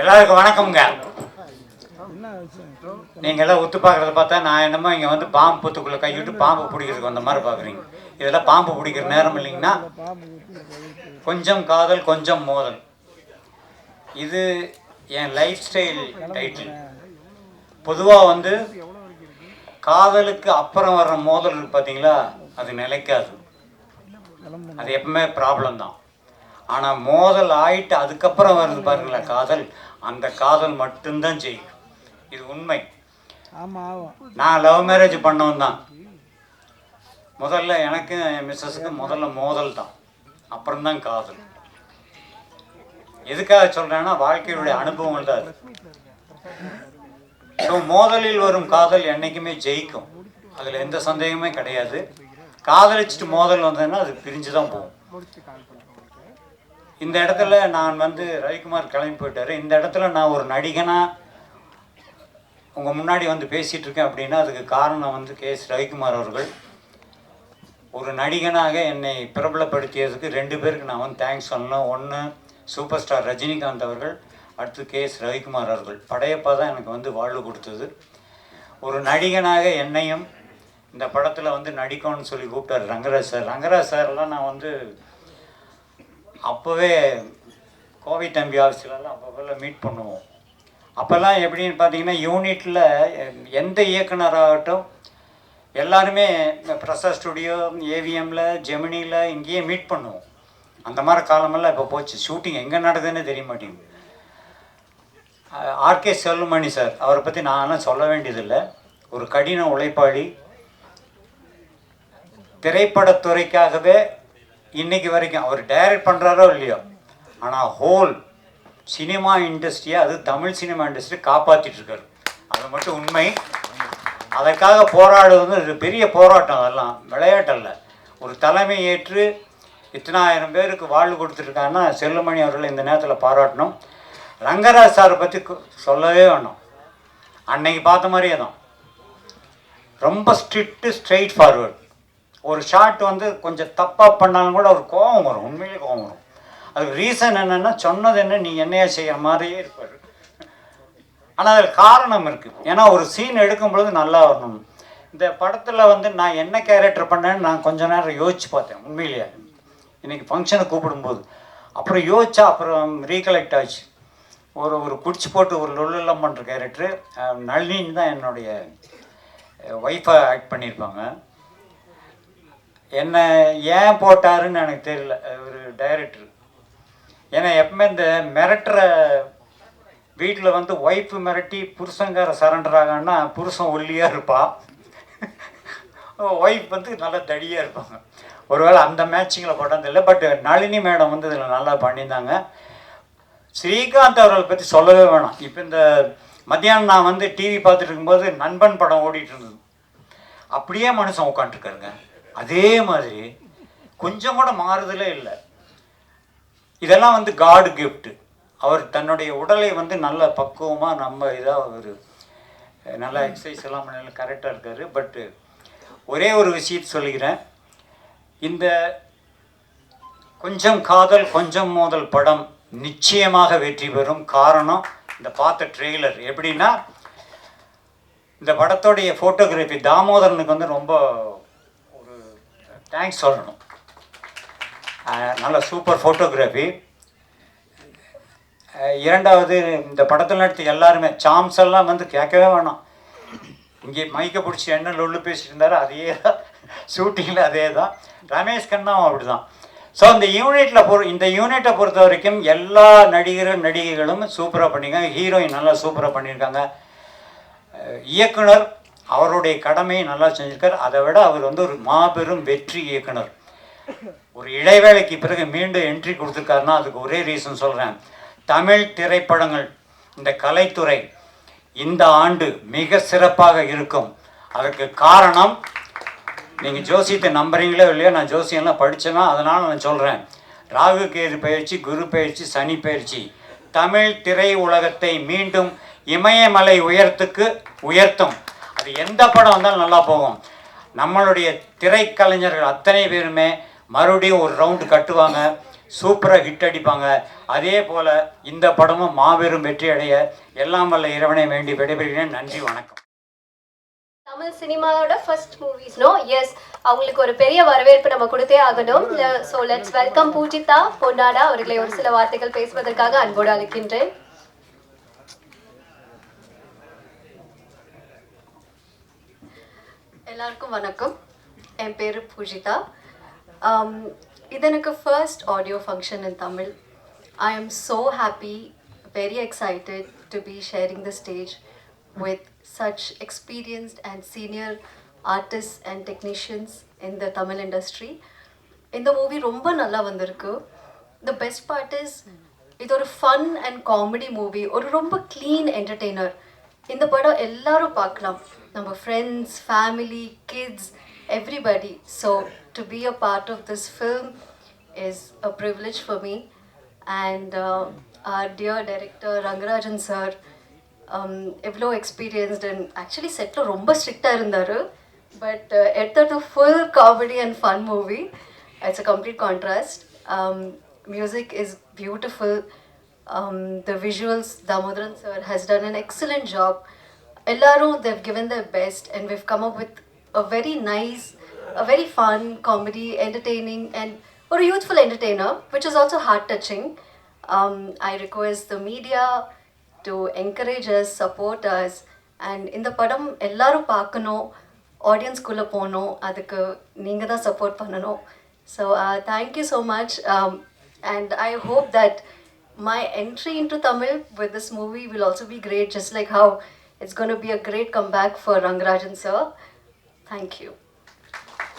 எல்லாருக்கும் வணக்கம்ங்க. நீங்கள் நீங்க எல்லாம் ஒத்து பார்க்குறத பார்த்தா நான் என்னமோ இங்க வந்து பாம்பு புத்துக்குள்ள கைவிட்டு பாம்பு பிடிக்கிறதுக்கு வந்த மாதிரி பாக்குறீங்க இதெல்லாம் பாம்பு பிடிக்கிற நேரம் இல்லைங்கன்னா கொஞ்சம் காதல் கொஞ்சம் மோதல். இது என் லைஃப் ஸ்டைல் டைட்டில் பொதுவாக வந்து காதலுக்கு அப்புறம் வர்ற மோதல் பார்த்தீங்களா? அது நிலைக்காது. அது எப்பவுமே ப்ராப்ளம் தான். ஆனால் மோதல் ஆயிட்டு அதுக்கப்புறம் வருது பாருங்களா காதல். அந்த காதல் மட்டும்தான் ஜெயிக்கும் இது உண்மை. நான் லவ் மேரேஜ் பண்ணவன் தான். முதல்ல எனக்கு என் மிஸ்ஸஸுக்கு முதல்ல மோதல் தான். அப்புறம்தான் காதல். எதுக்காக சொல்கிறேன்னா வாழ்க்கையுடைய அனுபவங்கள் தான் அது. ஸோ மோதலில் வரும் காதல் என்றைக்குமே ஜெயிக்கும். அதில் எந்த சந்தேகமே கிடையாது. காதலிச்சுட்டு மோதல் வந்ததுன்னா அது பிரிஞ்சு தான் போகும். இந்த இடத்துல நான் வந்து ரவிக்குமார் கிளம்பி போயிட்டாரு. இந்த இடத்துல நான் ஒரு நடிகனாக உங்கள் முன்னாடி வந்து பேசிகிட்டு இருக்கேன் அப்படின்னா அதுக்கு காரணம் வந்து கே எஸ் ரவிக்குமார் அவர்கள். ஒரு நடிகனாக என்னை பிரபலப்படுத்தியதுக்கு ரெண்டு பேருக்கு நான் வந்து தேங்க்ஸ் சொல்லணும். ஒன்று சூப்பர் ஸ்டார் ரஜினிகாந்த் அவர்கள் அடுத்து கே எஸ் ரவிக்குமார் அவர்கள். படையப்பா தான் எனக்கு வந்து வாழ்வு கொடுத்தது. ஒரு நடிகனாக என்னையும் இந்த படத்தில் வந்து நடிக்கணும்னு சொல்லி கூப்பிட்டாரு ரங்கராஜ் சார். ரங்கராஜ் சார்லாம் நான் வந்து அப்போவே கோவை தம்பி ஆஃபீஸ்லலாம் அப்போல்லாம் மீட் பண்ணுவோம். அப்போல்லாம் எப்படின்னு பார்த்தீங்கன்னா யூனிட்டில் எந்த இயக்குனராகட்டும் எல்லாருமே இந்த ஸ்டுடியோ ஏவிஎம்மில் ஜெமினியில் இங்கேயே மீட் பண்ணுவோம். அந்த மாதிரி காலமெல்லாம் இப்போ போச்சு. ஷூட்டிங் எங்கே நடக்குதுன்னு தெரிய மாட்டேங்குது. ஆர்கே செல்லுமணி சார் அவரை பற்றி நான்லாம் சொல்ல வேண்டியதில்லை. ஒரு கடின உழைப்பாளி. திரைப்படத்துறைக்காகவே இன்னைக்கு வரைக்கும் அவர் டைரக்ட் பண்ணுறாரோ இல்லையோ? ஆனால் ஹோல் சினிமா இண்டஸ்ட்ரியை அது தமிழ் சினிமா இண்டஸ்ட்ரி காப்பாற்றிட்டுருக்காரு அது மட்டும் உண்மை. அதற்காக போராடுவது ஒரு பெரிய போராட்டம் அதெல்லாம். விளையாட்டல்ல ஒரு தலைமை ஏற்று இத்தனாயிரம் பேருக்கு வாழ்வு கொடுத்துருக்காங்கன்னா செல்லுமணி அவர்களை இந்த நேரத்தில் பாராட்டணும். ரங்கராஜ் சாரை பற்றி சொல்லவே வேணும். அன்னைக்கு பார்த்த மாதிரியே தான். ரொம்ப ஸ்ட்ரிக்ட்டு ஸ்ட்ரெயிட் ஃபார்வர்ட் ஒரு ஷாட் வந்து கொஞ்சம் தப்பாக பண்ணாலும் கூட ஒரு கோபம் வரும் உண்மையிலே கோபம் வரும். அதுக்கு ரீசன் என்னென்னா சொன்னது என்ன நீ என்னையா செய்கிற மாதிரியே இருப்பார். ஆனால் அதில் காரணம் இருக்குது ஏன்னா ஒரு சீன் எடுக்கும் பொழுது நல்லா வரணும். இந்த படத்தில் வந்து நான் என்ன கேரக்டர் பண்ணேன்னு நான் கொஞ்ச நேரம் யோசிச்சு பார்த்தேன் உண்மையிலேயே. இன்றைக்கி ஃபங்க்ஷனை கூப்பிடும்போது. அப்புறம் யோசிச்சா அப்புறம் ரீகலெக்ட் ஆச்சு. ஒரு ஒரு குடிச்சு போட்டு ஒரு லொல்லெல்லாம் பண்ணுற கேரக்டரு நளினின்னு தான் என்னுடைய ஒய்ஃபை ஆக்ட் பண்ணியிருப்பாங்க. என்னை ஏன் போட்டாருன்னு எனக்கு தெரியல. ஒரு டைரக்டர் ஏன்னா எப்பவுமே இந்த மிரட்டுற வீட்டில் வந்து ஒய்ஃபு மிரட்டி புருஷங்கார சரண்டர் ஆகான்னா புருஷன் ஒல்லியாக இருப்பான் ஒய்ஃப் வந்து நல்லா தடியாக இருப்பாங்க. ஒருவேளை அந்த மேட்சிங்கில் போட்டது இல்லை பட் நளினி மேடம் வந்து இதில் நல்லா பண்ணியிருந்தாங்க. ஸ்ரீகாந்த் அவர்களை பற்றி சொல்லவே வேணாம். இப்போ இந்த மத்தியானம் நான் வந்து டிவி பார்த்துட்டு இருக்கும்போது நண்பன் படம் ஓடிட்டு இருந்தது. அப்படியே மனுஷன் உட்காந்துருக்காருங்க அதே மாதிரி கொஞ்சம் கூட மாறுதலே இல்லை. இதெல்லாம் வந்து காடு கிஃப்ட் அவர் தன்னுடைய உடலை வந்து நல்ல பக்குவமாக நம்ம இதாக ஒரு நல்லா எக்ஸசைஸ் எல்லாம் பண்ணி கரெக்டாக இருக்கார். பட்டு ஒரே ஒரு விஷயத்தை சொல்லிக்கிறேன். இந்த கொஞ்சம் காதல் கொஞ்சம் மோதல் படம் நிச்சயமாக வெற்றி பெறும் காரணம் இந்த பார்த்த ட்ரெய்லர் எப்படின்னா இந்த படத்தோடைய ஃபோட்டோகிராஃபி தாமோதரனுக்கு வந்து ரொம்ப தேங்க்ஸ் சொல்லணும். நல்ல சூப்பர் ஃபோட்டோகிராஃபி இரண்டாவது இந்த படத்தில் நடித்த எல்லாருமே சாம்ஸ் எல்லாம் வந்து கேட்கவே வேணாம். இங்கே மைக்கை பிடிச்சி என்ன லொல்லு பேசிட்டு இருந்தாரோ அதே தான். ஷூட்டிங்கில் அதே தான். ரமேஷ் கண்ணாவும் அப்படி தான் ஸோ இந்த யூனிட்டில் பொறு இந்த யூனிட்டை பொறுத்த வரைக்கும் எல்லா நடிகரும் நடிகைகளும் சூப்பராக பண்ணியிருக்காங்க. ஹீரோயின் நல்லா சூப்பராக பண்ணியிருக்காங்க. இயக்குனர் அவருடைய கடமையை நல்லா செஞ்சிருக்கார். அதை விட அவர் வந்து ஒரு மாபெரும் வெற்றி இயக்குனர். ஒரு இடைவேளைக்கு பிறகு மீண்டும் என்ட்ரி கொடுத்துருக்காருன்னா அதுக்கு ஒரே ரீசன் சொல்கிறேன் தமிழ் திரைப்படங்கள் இந்த கலைத்துறை இந்த ஆண்டு மிக சிறப்பாக இருக்கும். அதற்கு காரணம் நீங்கள் ஜோசியத்தை நம்புறீங்களோ இல்லையோ நான் ஜோசியெல்லாம் படித்தேன்னா அதனால் நான் சொல்கிறேன் ராகு கேது பயிற்சி குரு பயிற்சி சனி பயிற்சி. தமிழ் திரை உலகத்தை மீண்டும் இமயமலை உயரத்துக்கு உயர்த்தும். அது எந்த படம் வந்தாலும் நல்லா போகும். நம்மளுடைய திரைக்கலைஞர்கள் அத்தனை பேருமே மறுபடியும் ஒரு ரவுண்டு கட்டுவாங்க சூப்பராக ஹிட் அடிப்பாங்க. அதே போல் இந்த படமும் மாபெரும் வெற்றி அடைய எல்லாம் வல்ல இறைவனை வேண்டி விடைபெறுகிறேன். நன்றி வணக்கம். தமிழ் சினிமாவோட ஃபர்ஸ்ட் மூவிஸ்னோ எஸ் அவங்களுக்கு ஒரு பெரிய வரவேற்பு நம்ம கொடுத்தே ஆகணும். So let's welcome Poojitha Ponnada அவர்களை ஒரு சில வார்த்தைகள் பேசுவதற்காக அன்போடு அழைக்கின்றேன். எல்லாருக்கும் வணக்கம். என் பேர் பூஜிதா. இது எனக்கு first audio function in Tamil I am so happy very excited to be sharing the stage with such experienced and senior artist and technicians in the Tamil industry இந்த மூவி ரொம்ப நல்லா வந்திருக்கு. த பெஸ்ட் பார்ட் இஸ் இது ஒரு fun and comedy movie ஒரு ரொம்ப clean entertainer இந்த படம் எல்லாரும் பார்க்கலாம். நம்ம friends family kids everybody so to be a part of this film is a privilege for me and our dear director Rangarajan sir எவ்வளோ எக்ஸ்பீரியன்ஸ்ட் அண்ட் ஆக்சுவலி செட்டில் ரொம்ப ஸ்ட்ரிக்டாக இருந்தார். பட் எடுத்தது full comedy and fun movie it's a complete contrast music is beautiful the visuals Damodaran sir has done an excellent job எல்லாரும் they've given their best and we've come up with a very nice a very fun comedy entertaining and or a youthful entertainer which is also heart touching um, i request the media to encourage us support us and இந்த படம் எல்லாரும் பார்க்கணும் ஆடியன்ஸ்குள்ளே போகணும் அதுக்கு நீங்கள் தான் support பண்ணணும் so thank you so much and I hope that my entry into Tamil with this movie will also be great, just like how it's going to be a great comeback for Rangarajan sir. Thank you.